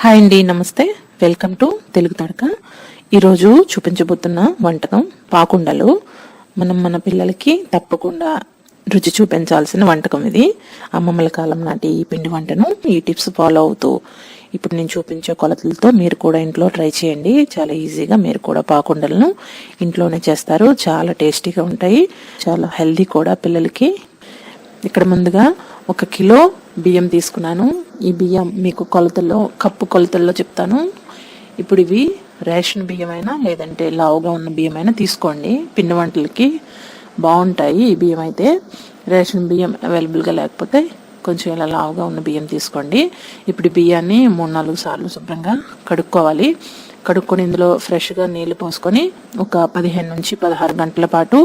Hi అండి నమస్తే. Welcome to Telugu Tadaka. ఈరోజు చూపించబోతున్న వంటకం పాకుండలు. మనం మన పిల్లలకి తప్పకుండా రుచి చూపించాల్సిన వంటకం ఇది. అమ్మమ్మల కాలం నాటి ఈ పిండి వంటను ఈ టిప్స్ ఫాలో అవుతూ ఇప్పుడు నేను చూపించే కొలతలతో మీరు కూడా ఇంట్లో ట్రై చేయండి. చాలా ఈజీగా మీరు కూడా పాకుండలను ఇంట్లోనే చేస్తారు. చాలా టేస్టీగా ఉంటాయి. చాలా హెల్దీ కూడా పిల్లలకి. ఇక్కడ ముందుగా ఒక కిలో బియ్యం తీసుకున్నాను. ఈ బియ్యం మీకు కొలతల్లో కప్పు కొలతల్లో చెప్తాను. ఇప్పుడు ఇవి రేషన్ బియ్యమైనా లేదంటే లావుగా ఉన్న బియ్యం అయినా తీసుకోండి. పిండి వంటలకి బాగుంటాయి ఈ బియ్యం అయితే రేషన్ బియ్యం అవైలబుల్గా లేకపోతే కొంచెం ఇలా లావుగా ఉన్న బియ్యం తీసుకోండి. ఇప్పుడు బియ్యాన్ని మూడు నాలుగు సార్లు శుభ్రంగా కడుక్కోవాలి. కడుక్కొని ఇందులో ఫ్రెష్గా నీళ్ళు పోసుకొని ఒక పదిహేను నుంచి పదహారు గంటల పాటు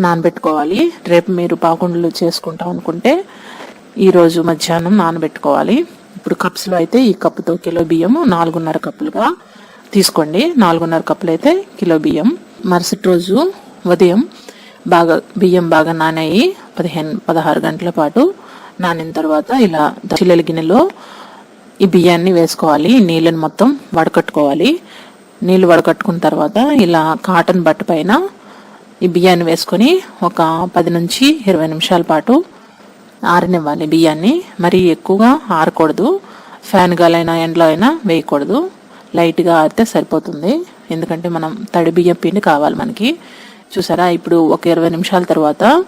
నానబెట్టుకోవాలి. రేపు మీరు పాకుండలు చేసుకుంటాం అనుకుంటే ఈరోజు మధ్యాహ్నం నానబెట్టుకోవాలి. ఇప్పుడు కప్స్లో అయితే ఈ కప్పుతో కిలో బియ్యం నాలుగున్నర కప్పులుగా తీసుకోండి. నాలుగున్నర కప్పులు అయితే కిలో బియ్యం. మరుసటి రోజు ఉదయం బాగా బియ్యం బాగా నానాయి. పదిహేను పదహారు గంటల పాటు నానిన తర్వాత ఇలా చిల్లెల గిన్నెలో ఈ బియ్యాన్ని వేసుకోవాలి. నీళ్ళని మొత్తం వడకట్టుకోవాలి. నీళ్ళు వడకట్టుకున్న తర్వాత ఇలా కాటన్ బట్ట పైన ఈ బియ్యాన్ని వేసుకొని ఒక పది నుంచి ఇరవై నిమిషాల పాటు ఆరనివ్వాలి బియ్యాన్ని మరీ ఎక్కువగా ఆరకూడదు. ఫ్యాన్ గాలైనా ఎండలో అయినా వేయకూడదు. లైట్గా ఆరితే సరిపోతుంది. ఎందుకంటే మనం తడి బియ్యం పిండి కావాలి మనకి. చూసారా? ఇప్పుడు ఒక ఇరవై నిమిషాల తర్వాత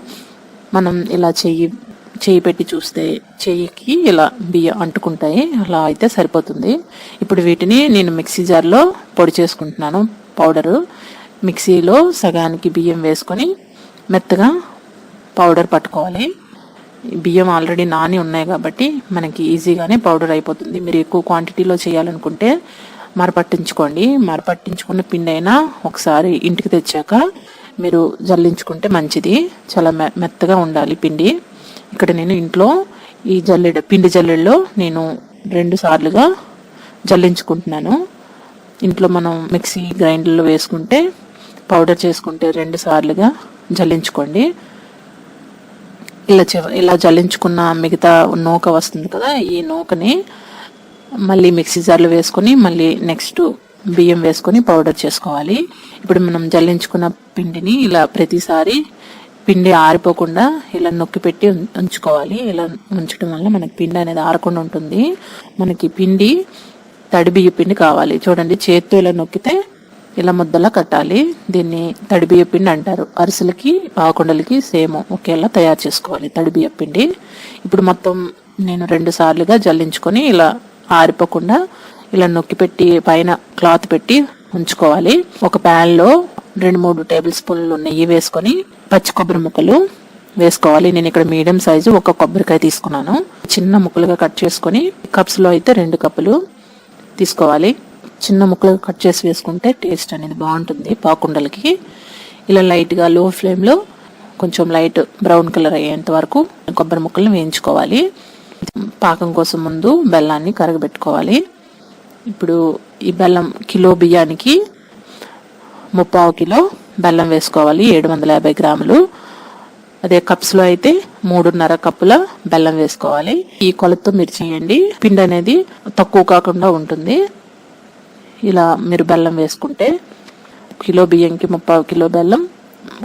మనం ఇలా చెయ్యి చెయ్యి పెట్టి చూస్తే చెయ్యికి ఇలా బియ్యం అంటుకుంటాయి. అలా అయితే సరిపోతుంది. ఇప్పుడు వీటిని నేను మిక్సీ జార్లో పొడి చేసుకుంటున్నాను. పౌడరు. మిక్సీలో సగానికి బియ్యం వేసుకొని మెత్తగా పౌడర్ పట్టుకోవాలి. బియ్యం ఆల్రెడీ నాని ఉన్నాయి కాబట్టి మనకి ఈజీగానే పౌడర్ అయిపోతుంది. మీరు ఎక్కువ క్వాంటిటీలో చేయాలనుకుంటే మరపట్టించుకోండి. మరపట్టించుకున్న పిండి అయినా ఒకసారి ఇంటికి తెచ్చాక మీరు జల్లించుకుంటే మంచిది. చాలా మె మెత్తగా ఉండాలి పిండి. ఇక్కడ నేను ఇంట్లో ఈ జల్లెడ పిండి జల్లెడలో నేను రెండు సార్లుగా జల్లించుకుంటున్నాను. ఇంట్లో మనం మిక్సీ గ్రైండర్లో వేసుకుంటే పౌడర్ చేసుకుంటే రెండు సార్లుగా జల్లించుకోండి. ఇలా ఇలా జల్లించుకున్న మిగతా నూక వస్తుంది కదా ఈ నూకని మళ్ళీ మిక్సీ జార్లో వేసుకొని మళ్ళీ నెక్స్ట్ బియ్యం వేసుకొని పౌడర్ చేసుకోవాలి. ఇప్పుడు మనం జల్లించుకున్న పిండిని ఇలా ప్రతిసారి పిండి ఆరిపోకుండా ఇలా నొక్కి పెట్టి ఉంచుకోవాలి. ఇలా ఉంచడం వల్ల మనకి పిండి అనేది ఆరకుండా ఉంటుంది. మనకి పిండి తడి బియ్య పిండి కావాలి. చూడండి చేత్తో ఇలా నొక్కితే ఇలా ముద్దలా కట్టాలి. దీన్ని తడి పిండి అంటారు. అరిసెలకి పాకుండలకి సేమ్ ఒకేలా తయారు చేసుకోవాలి తడి పిండి. ఇప్పుడు మొత్తం నేను రెండు సార్లుగా జల్లించుకొని ఇలా ఆరిపోకుండా ఇలా నొక్కి పెట్టి పైన క్లాత్ పెట్టి ఉంచుకోవాలి. ఒక ప్యాన్లో రెండు మూడు టేబుల్ స్పూన్లు నెయ్యి వేసుకొని పచ్చి కొబ్బరి ముక్కలు వేసుకోవాలి. నేను ఇక్కడ మీడియం సైజు ఒక కొబ్బరికాయ తీసుకున్నాను. చిన్న ముక్కలుగా కట్ చేసుకొని కప్స్లో అయితే రెండు కప్పులు తీసుకోవాలి. చిన్న ముక్కలుగా కట్ చేసి వేసుకుంటే టేస్ట్ అనేది బాగుంటుంది పాకుండలకి. ఇలా లైట్గా లో ఫ్లేమ్లో కొంచెం లైట్ బ్రౌన్ కలర్ అయ్యేంత వరకు కొబ్బరి ముక్కలను వేయించుకోవాలి. పాకం కోసం ముందు బెల్లాన్ని కరగబెట్టుకోవాలి. ఇప్పుడు ఈ బెల్లం కిలో బియ్యానికి ముప్పావు కిలో బెల్లం వేసుకోవాలి ఏడు వందల యాభై గ్రాములు. అదే కప్స్లో అయితే మూడున్నర కప్పుల బెల్లం వేసుకోవాలి. ఈ కొలతతో మీరు చేయండి. పిండి అనేది తక్కువ కాకుండా ఉంటుంది. ఇలా మీరు బెల్లం వేసుకుంటే కిలో బియ్యంకి ముప్పై కిలో బెల్లం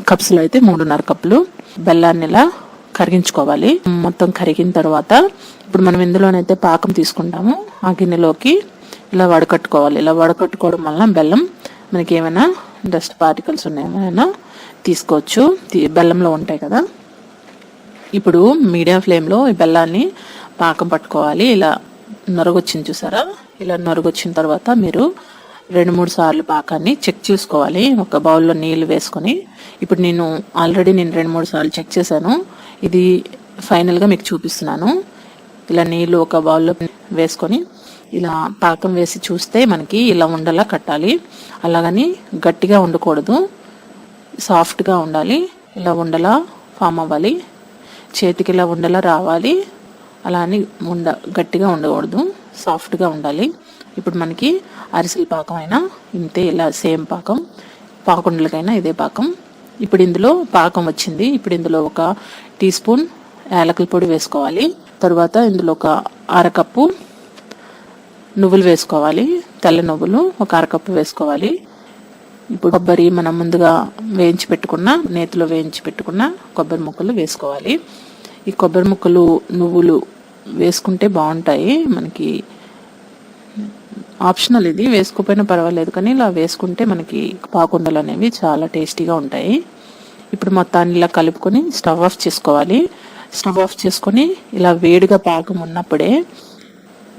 కప్స్లో అయితే మూడున్నర కప్పులు. బెల్లాన్ని ఇలా కరిగించుకోవాలి. మొత్తం కరిగిన తర్వాత ఇప్పుడు మనం ఇందులోనైతే పాకం తీసుకుంటాము. ఆ గిన్నెలోకి ఇలా వడకట్టుకోవాలి. ఇలా వడకట్టుకోవడం వల్ల బెల్లం మనకి ఏమైనా డస్ట్ పార్టికల్స్ ఉన్నాయేమైనా తీసుకోవచ్చు. తీ- బెల్లంలో ఉంటాయి కదా. ఇప్పుడు మీడియం ఫ్లేమ్లో ఈ బెల్లాన్ని పాకం పట్టుకోవాలి. ఇలా నొరగొచ్చింది చూసారా? ఇలా నొరగొచ్చిన తర్వాత మీరు రెండు మూడు సార్లు పాకాన్ని చెక్ చేసుకోవాలి. ఒక బౌల్లో నీళ్ళు వేసుకొని. ఇప్పుడు నేను ఆల్రెడీ నేను రెండు మూడు సార్లు చెక్ చేశాను. ఇది ఫైనల్గా మీకు చూపిస్తున్నాను. ఇలా నీళ్ళు ఒక బౌల్లో వేసుకొని ఇలా పాకం వేసి చూస్తే మనకి ఇలా ఉండలా కట్టాలి. అలాగని గట్టిగా ఉండకూడదు. సాఫ్ట్గా ఉండాలి. ఇలా ఉండలా ఫామ్ అవ్వాలి. చేతికి ఇలా ఉండలా రావాలి. అలా అని ఉండ గట్టిగా ఉండకూడదు. సాఫ్ట్గా ఉండాలి. ఇప్పుడు మనకి అరిసెల పాకం అయినా ఇంతే ఇలా సేమ్ పాకం పాకుండలకైనా ఇదే పాకం. ఇప్పుడు ఇందులో పాకం వచ్చింది. ఇప్పుడు ఇందులో ఒక టీ స్పూన్ యాలకుల పొడి వేసుకోవాలి. తర్వాత ఇందులో ఒక అరకప్పు నువ్వులు వేసుకోవాలి. తెల్ల నువ్వులు ఒక అరకప్పు వేసుకోవాలి. ఇప్పుడు కొబ్బరి మనం ముందుగా వేయించి పెట్టుకున్న నేతిలో వేయించి పెట్టుకున్న కొబ్బరి ముక్కలు వేసుకోవాలి. ఈ కొబ్బరి ముక్కలు నువ్వులు వేసుకుంటే బాగుంటాయి. మనకి ఆప్షనల్ ఇది. వేసుకోపోయినా పర్వాలేదు. కానీ ఇలా వేసుకుంటే మనకి పాకుండలు అనేవి చాలా టేస్టీగా ఉంటాయి. ఇప్పుడు మొత్తాన్ని ఇలా కలుపుకొని స్టవ్ ఆఫ్ చేసుకోవాలి. స్టవ్ ఆఫ్ చేసుకొని ఇలా వేడిగా పాకం ఉన్నప్పుడే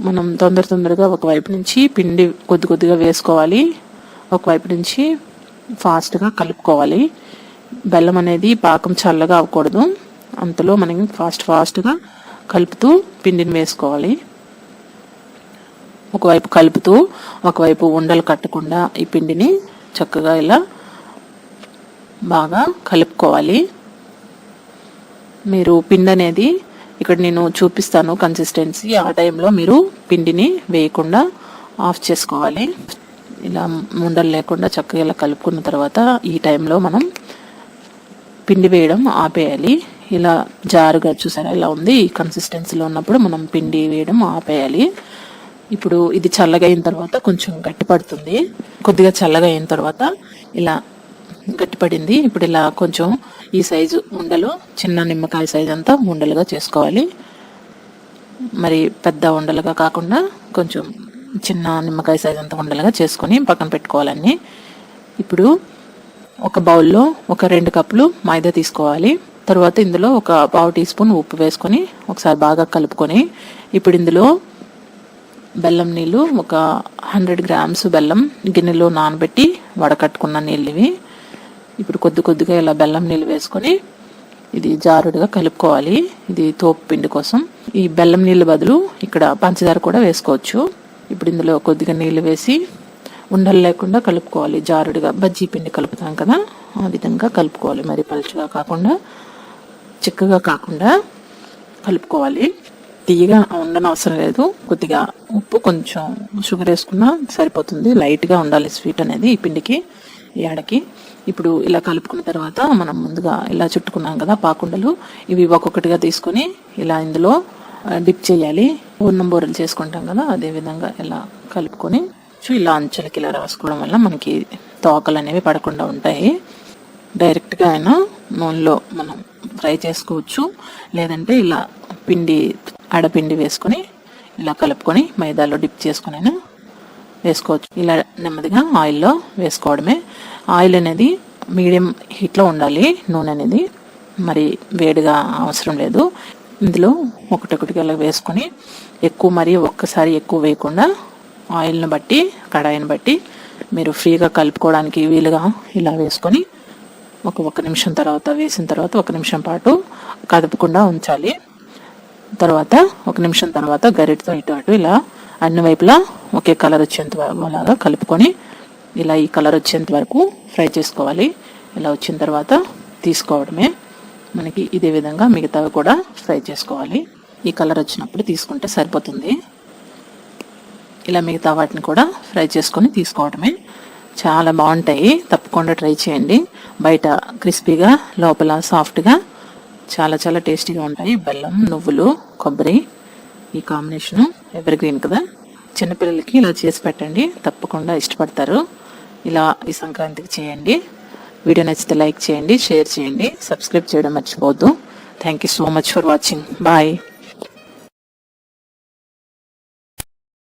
మనం తొందర తొందరగా ఒకవైపు నుంచి పిండి కొద్ది కొద్దిగా వేసుకోవాలి. ఒకవైపు నుంచి ఫాస్ట్గా కలుపుకోవాలి. బెల్లం అనేది పాకం చల్లగా అవ్వకూడదు. అంతలో మనం ఫాస్ట్ ఫాస్ట్గా కలుపుతూ పిండిని వేసుకోవాలి. ఒకవైపు కలుపుతూ ఒకవైపు ఉండలు కట్టకుండా ఈ పిండిని చక్కగా ఇలా బాగా కలుపుకోవాలి. మీరు పిండి అనేది ఇక్కడ నేను చూపిస్తాను కన్సిస్టెన్సీ ఆ టైంలో మీరు పిండిని వేయకుండా ఆఫ్ చేసుకోవాలి. ఇలా ఉండలు లేకుండా చక్కగా ఇలా కలుపుకున్న తర్వాత ఈ టైంలో మనం పిండి వేయడం ఆపేయాలి. ఇలా జారుగా చూసారా ఇలా ఉంది. ఈ కన్సిస్టెన్సీలో ఉన్నప్పుడు మనం పిండి వేయడం ఆపేయాలి. ఇప్పుడు ఇది చల్లగా అయిన తర్వాత కొంచెం గట్టిపడుతుంది కొద్దిగా చల్లగా అయిన తర్వాత ఇలా గట్టిపడింది ఇప్పుడు ఇలా కొంచెం ఈ సైజు ఉండలు చిన్న నిమ్మకాయ సైజు అంతా ఉండలుగా చేసుకోవాలి. మరి పెద్ద ఉండలుగా కాకుండా కొంచెం చిన్న నిమ్మకాయ సైజ్ అంతా ఉండలుగా చేసుకొని పక్కన పెట్టుకోవాలన్నీ ఇప్పుడు ఒక బౌల్లో ఒక రెండు కప్పులు మైదా తీసుకోవాలి. తర్వాత ఇందులో ఒక పావు టీ స్పూన్ ఉప్పు వేసుకొని ఒకసారి బాగా కలుపుకొని ఇప్పుడు ఇందులో బెల్లం నీళ్ళు ఒక హండ్రెడ్ గ్రామ్స్ బెల్లం గిన్నెలో నానబెట్టి వడకట్టుకున్న నీళ్ళు ఇవి ఇప్పుడు కొద్ది కొద్దిగా ఇలా బెల్లం నీళ్ళు వేసుకొని ఇది జారుడుగా కలుపుకోవాలి. ఇది తోపు పిండి కోసం. ఈ బెల్లం నీళ్ళు బదులు ఇక్కడ పంచదార కూడా వేసుకోవచ్చు. ఇప్పుడు ఇందులో కొద్దిగా నీళ్ళు వేసి ఉండలు లేకుండా కలుపుకోవాలి. జారుడుగా బజ్జీ పిండి కలుపుతాం కదా ఆ విధంగా కలుపుకోవాలి. మరి పలుచుగా కాకుండా చిక్కగా కాకుండా కలుపుకోవాలి. తీయగా ఉండని అవసరం లేదు. కొద్దిగా ఉప్పు కొంచెం షుగర్ వేసుకున్నా సరిపోతుంది. లైట్గా ఉండాలి స్వీట్ అనేది ఈ పిండికి ఈ ఆడకి. ఇప్పుడు ఇలా కలుపుకున్న తర్వాత మనం ముందుగా ఇలా చుట్టుకున్నాం కదా పాకుండలు. ఇవి ఒక్కొక్కటిగా తీసుకొని ఇలా ఇందులో డిప్ చేయాలి. పూర్ణం బోరలు చేసుకుంటాం కదా అదే విధంగా ఇలా కలుపుకొని సో ఇలా అంచెలకి ఇలా రాసుకోవడం వల్ల మనకి తోకలు అనేవి పడకుండా ఉంటాయి. డైరెక్ట్గా అయినా నూనెలో మనం ఫ్రై చేసుకోవచ్చు. లేదంటే ఇలా పిండి ఆడపిండి వేసుకొని ఇలా కలుపుకొని మైదాలో డిప్ చేసుకుని వేసుకోవచ్చు. ఇలా నెమ్మదిగా ఆయిల్లో వేసుకోవడమే. ఆయిల్ అనేది మీడియం హీట్లో ఉండాలి. నూనె అనేది మరి వేడిగా అవసరం లేదు. ఇందులో ఒకటొకటిగా అలా వేసుకొని ఎక్కువ మరి ఒక్కసారి ఎక్కువ వేయకుండా ఆయిల్ని బట్టి కడాయిని బట్టి మీరు ఫ్రీగా కలుపుకోవడానికి వీలుగా ఇలా వేసుకొని ఒక ఒక నిమిషం తర్వాత వేసిన తర్వాత ఒక నిమిషం పాటు కదపకుండా ఉంచాలి. తర్వాత ఒక నిమిషం తర్వాత గరిటతో ఇటు అటు ఇలా అన్ని వైపులా ఒకే కలర్ వచ్చేంత అలాగా కలుపుకొని ఇలా ఈ కలర్ వచ్చేంత వరకు ఫ్రై చేసుకోవాలి. ఇలా వచ్చిన తర్వాత తీసుకోవడమే. మనకి ఇదే విధంగా మిగతావి కూడా ఫ్రై చేసుకోవాలి. ఈ కలర్ వచ్చినప్పుడు తీసుకుంటే సరిపోతుంది. ఇలా మిగతా వాటిని కూడా ఫ్రై చేసుకొని తీసుకోవడమే. చాలా బాగుంటాయి. తప్పకుండా ట్రై చేయండి. బయట క్రిస్పీగా లోపల సాఫ్ట్గా చాలా చాలా టేస్టీగా ఉంటాయి. బెల్లం నువ్వులు కొబ్బరి ఈ కాంబినేషను ఎవర్ గ్రీన్ కదా. చిన్నపిల్లలకి ఇలా చేసి పెట్టండి. తప్పకుండా ఇష్టపడతారు. ఇలా ఈ సంక్రాంతికి చేయండి. వీడియో నచ్చితే లైక్ చేయండి షేర్ చేయండి. సబ్స్క్రైబ్ చేయడం మర్చిపోవద్దు. Thank you so much for watching. Bye.